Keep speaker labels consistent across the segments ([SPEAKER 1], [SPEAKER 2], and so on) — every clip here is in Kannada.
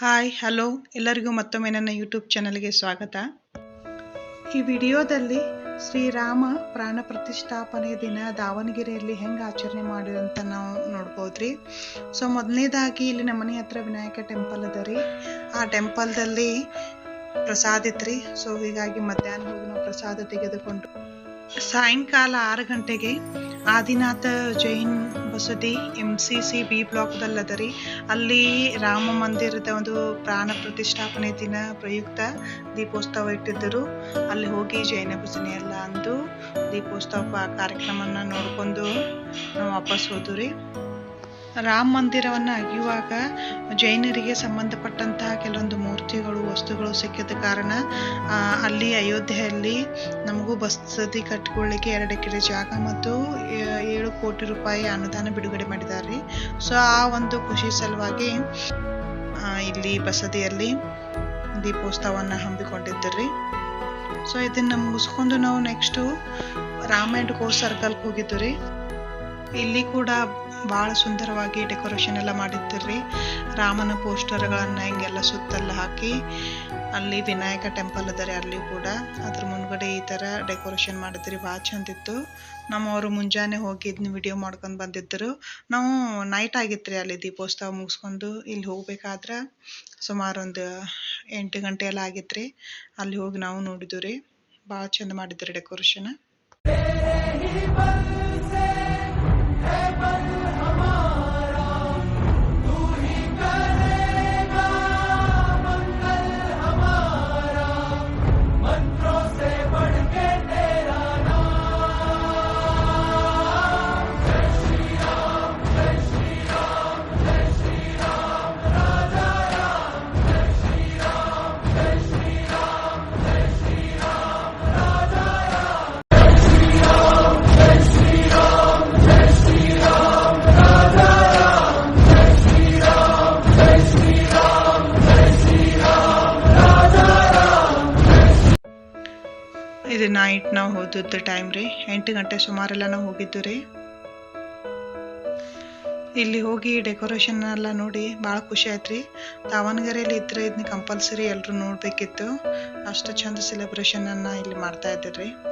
[SPEAKER 1] Hi, hello. ಎಲ್ಲರಿಗೂ ಮತ್ತೊಮ್ಮೆ ನನ್ನ ಯೂಟ್ಯೂಬ್ ಚಾನಲ್ಗೆ ಸ್ವಾಗತ. ಈ ವಿಡಿಯೋದಲ್ಲಿ ಶ್ರೀರಾಮ ಪ್ರಾಣ ಪ್ರತಿಷ್ಠಾಪನೆ ದಿನ ದಾವಣಗೆರೆಯಲ್ಲಿ ಹೆಂಗೆ ಆಚರಣೆ ಮಾಡಿರಂತ ನಾವು ನೋಡ್ಬೋದ್ರಿ. ಸೊ, ಮೊದಲನೇದಾಗಿ ಇಲ್ಲಿ ನಮ್ಮ ಮನೆ ಹತ್ರ ವಿನಾಯಕ ಟೆಂಪಲ್ ಅದ ರೀ. ಆ ಟೆಂಪಲ್ದಲ್ಲಿ ಪ್ರಸಾದ ಇತ್ರಿ ಸೊ, ಹೀಗಾಗಿ ಮಧ್ಯಾಹ್ನ ಹೋಗಿ ನಾವು ಪ್ರಸಾದ ತೆಗೆದುಕೊಂಡು ಸಾಯಂಕಾಲ ಆರು ಗಂಟೆಗೆ Adinatha Jain Basadi M C C B ಬ್ಲಾಕ್ದಲ್ಲದ ರೀ ಅಲ್ಲಿ ರಾಮ ಮಂದಿರದ ಒಂದು ಪ್ರಾಣ ಪ್ರತಿಷ್ಠಾಪನೆ ದಿನ ಪ್ರಯುಕ್ತ ದೀಪೋತ್ಸವ ಇಟ್ಟಿದ್ದರು. ಅಲ್ಲಿ ಹೋಗಿ ಜೈನ ಭಜನೆ ಎಲ್ಲ ಅಂದು ದೀಪೋತ್ಸವ ಕಾರ್ಯಕ್ರಮನ ನೋಡ್ಕೊಂಡು ನಾವು ವಾಪಸ್ ಹೋದ್ರಿ. ರಾಮ ಮಂದಿರವನ್ನು ಅಗೆಯುವಾಗ ಜೈನರಿಗೆ ಸಂಬಂಧಪಟ್ಟಂತಹ ಕೆಲವೊಂದು ಮೂರ್ತಿಗಳು, ವಸ್ತುಗಳು ಸಿಕ್ಕಿದ ಕಾರಣ ಅಲ್ಲಿ ಅಯೋಧ್ಯೆಯಲ್ಲಿ ನಮಗೂ ಬಸದಿ ಕಟ್ಕೊಳ್ಳಿಕ್ಕೆ ಎರಡು ಎಕರೆ ಜಾಗ ಮತ್ತು ಏಳು ಕೋಟಿ ರೂಪಾಯಿ ಅನುದಾನ ಬಿಡುಗಡೆ ಮಾಡಿದ್ದಾರೆ. ಸೊ, ಆ ಒಂದು ಖುಷಿ ಸಲುವಾಗಿ ಇಲ್ಲಿ ಬಸದಿಯಲ್ಲಿ ದೀಪೋತ್ಸವವನ್ನು ಹಮ್ಮಿಕೊಂಡಿದ್ದರು. ಸೊ, ಇದನ್ನು ಮುಗಿಸ್ಕೊಂಡು ನಾವು ನೆಕ್ಸ್ಟು ರಾಮ್ ಆ್ಯಂಡ್ ಕೋ ಸರ್ಕಲ್ಗೆ ಹೋಗಿದ್ದು ರೀ ಇಲ್ಲಿ ಕೂಡ ಭಾಳ ಸುಂದರವಾಗಿ ಡೆಕೋರೇಷನ್ ಎಲ್ಲ ಮಾಡಿರ್ತೀರಿ ರಾಮನ ಪೋಸ್ಟರ್ಗಳನ್ನ ಹಿಂಗೆಲ್ಲ ಸುತ್ತಲ್ಲ ಹಾಕಿ, ಅಲ್ಲಿ ವಿನಾಯಕ ಟೆಂಪಲ್ ಅದಾರೆ ಅಲ್ಲಿ ಕೂಡ. ಅದ್ರ ಮುಂದ್ಗಡೆ ಈ ಥರ ಡೆಕೋರೇಷನ್ ಮಾಡಿದ್ರಿ. ಭಾಳ ಚಂದಿತ್ತು. ನಮ್ಮವರು ಮುಂಜಾನೆ ಹೋಗಿ ಇದನ್ನ ವಿಡಿಯೋ ಮಾಡ್ಕೊಂಡು ಬಂದಿದ್ದರು. ನಾವು ನೈಟ್ ಆಗಿತ್ತು ಅಲ್ಲಿ ದೀಪೋತ್ಸವ ಮುಗಿಸ್ಕೊಂಡು. ಇಲ್ಲಿ ಹೋಗ್ಬೇಕಾದ್ರೆ ಸುಮಾರು ಒಂದು ಎಂಟು ಗಂಟೆ ಎಲ್ಲ ಆಗಿತ್ತು ಅಲ್ಲಿ ಹೋಗಿ ನಾವು ನೋಡಿದ್ವಿ ರೀ. ಭಾಳ ಚಂದ ಮಾಡಿದ್ರಿ ಡೆಕೋರೇಷನ್ ಇದು ನೈಟ್ ನಾವು ಹೋದದ್ದು ಟೈಮ್ ರೀ. ಎಂಟು ಗಂಟೆ ಸುಮಾರೆಲ್ಲ ನಾವು ಹೋಗಿದ್ದು ರೀ. ಇಲ್ಲಿ ಹೋಗಿ ಡೆಕೋರೇಷನ್ ಎಲ್ಲ ನೋಡಿ ಭಾಳ ಖುಷಿ ಆಯ್ತ್ರಿ. ರೀ ದಾವಣಗೆರೆಯಲ್ಲಿ ಇದ್ರೆ ಇದನ್ನ ಕಂಪಲ್ಸರಿ ಎಲ್ಲರೂ ನೋಡಬೇಕಿತ್ತು. ಅಷ್ಟು ಚಂದ ಸೆಲೆಬ್ರೇಷನನ್ನು ಇಲ್ಲಿ ಮಾಡ್ತಾ ಇದ್ದಾರೆ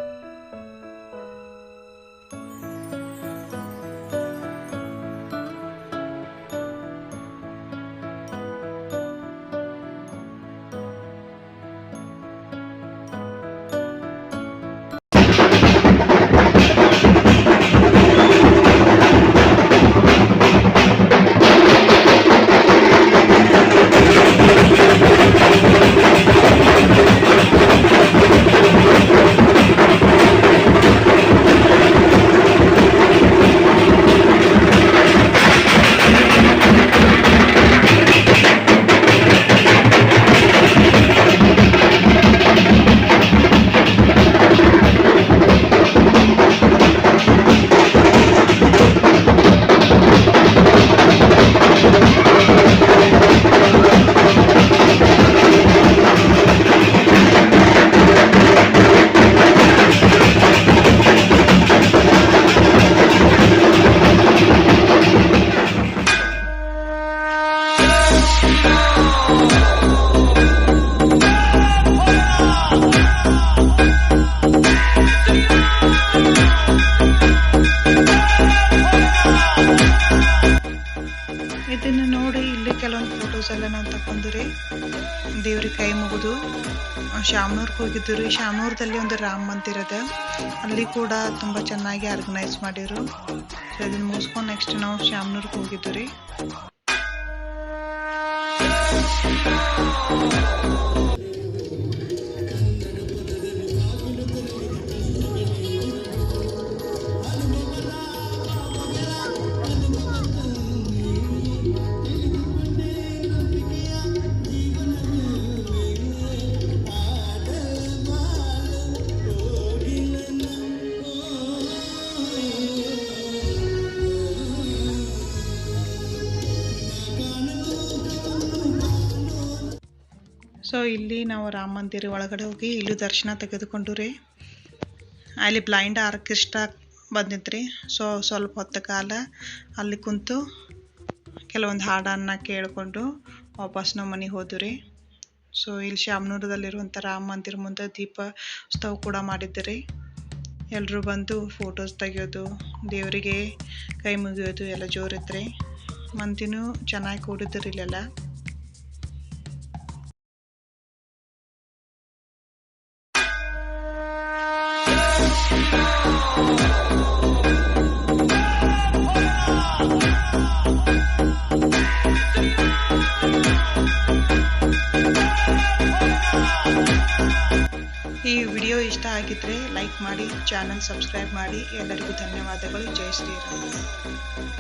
[SPEAKER 1] ಇದನ್ನು ನೋಡಿ ಇಲ್ಲಿ ಕೆಲವೊಂದು ಫೋಟೋಸ್ ಎಲ್ಲ ನಾವು ತಗೊಂಡ್ರಿ ದೇವ್ರಿಗೆ ಕೈ ಮುಗಿದು. ಶಾಮನೂರ್ಗೆ ಹೋಗಿದ್ದು ರೀ ಶಾಮನೂರದಲ್ಲಿ ಒಂದು ರಾಮ ಮಂದಿರ ಅದ ಅಲ್ಲಿ ಕೂಡ ತುಂಬ ಚೆನ್ನಾಗಿ ಆರ್ಗನೈಸ್ ಮಾಡಿರು. ಸೊ ಇದನ್ನ ಮುಗಿಸ್ಕೊಂಡು ನೆಕ್ಸ್ಟ್ ನಾವು ಶಾಮನೂರ್ಗೆ ಹೋಗಿದ್ದು ರೀ Bye. ಸೊ ಇಲ್ಲಿ ನಾವು ರಾಮ ಮಂದಿರ ಒಳಗಡೆ ಹೋಗಿ ಇಲ್ಲಿ ದರ್ಶನ ತೆಗೆದುಕೊಂಡು ರೀ. ಅಲ್ಲಿ ಬ್ಲೈಂಡ್ ಆರ್ಕೆಸ್ಟ್ರಾ ಬಂದಿದ್ರಿ ಸೊ ಸ್ವಲ್ಪ ಹೊತ್ತು ಕಾಲ ಅಲ್ಲಿ ಕುಂತು ಕೆಲವೊಂದು ಹಾಡನ್ನು ಕೇಳಿಕೊಂಡು ವಾಪಸ್ ನಮ್ಮ ಮನೆಗೆ ಹೋದ್ರಿ ಸೊ ಇಲ್ಲಿ ಶಾಮನೂರದಲ್ಲಿರುವಂಥ ರಾಮ ಮಂದಿರ ಮುಂದೆ ದೀಪ ಉತ್ಸವ ಕೂಡ ಮಾಡಿದ್ರಿ ಎಲ್ಲರೂ ಬಂದು ಫೋಟೋಸ್ ತೆಗಿಯೋದು, ದೇವರಿಗೆ ಕೈ ಮುಗಿಯೋದು ಎಲ್ಲ ಜೋರಿದ್ರಿ ಮಂದಿನೂ ಚೆನ್ನಾಗಿ ಕೂಡಿದ್ರಿ ಇಲ್ಲೆಲ್ಲ. ಈ ವಿಡಿಯೋ ಇಷ್ಟ ಆಗಿದ್ರೆ ಲೈಕ್ ಮಾಡಿ ಚಾನಲ್ ಸಬ್ಸ್ಕ್ರೈಬ್ ಮಾಡಿ. ಎಲ್ಲರಿಗೂ ಧನ್ಯವಾದಗಳು. ಜೈ ಶ್ರೀರಾಮ್.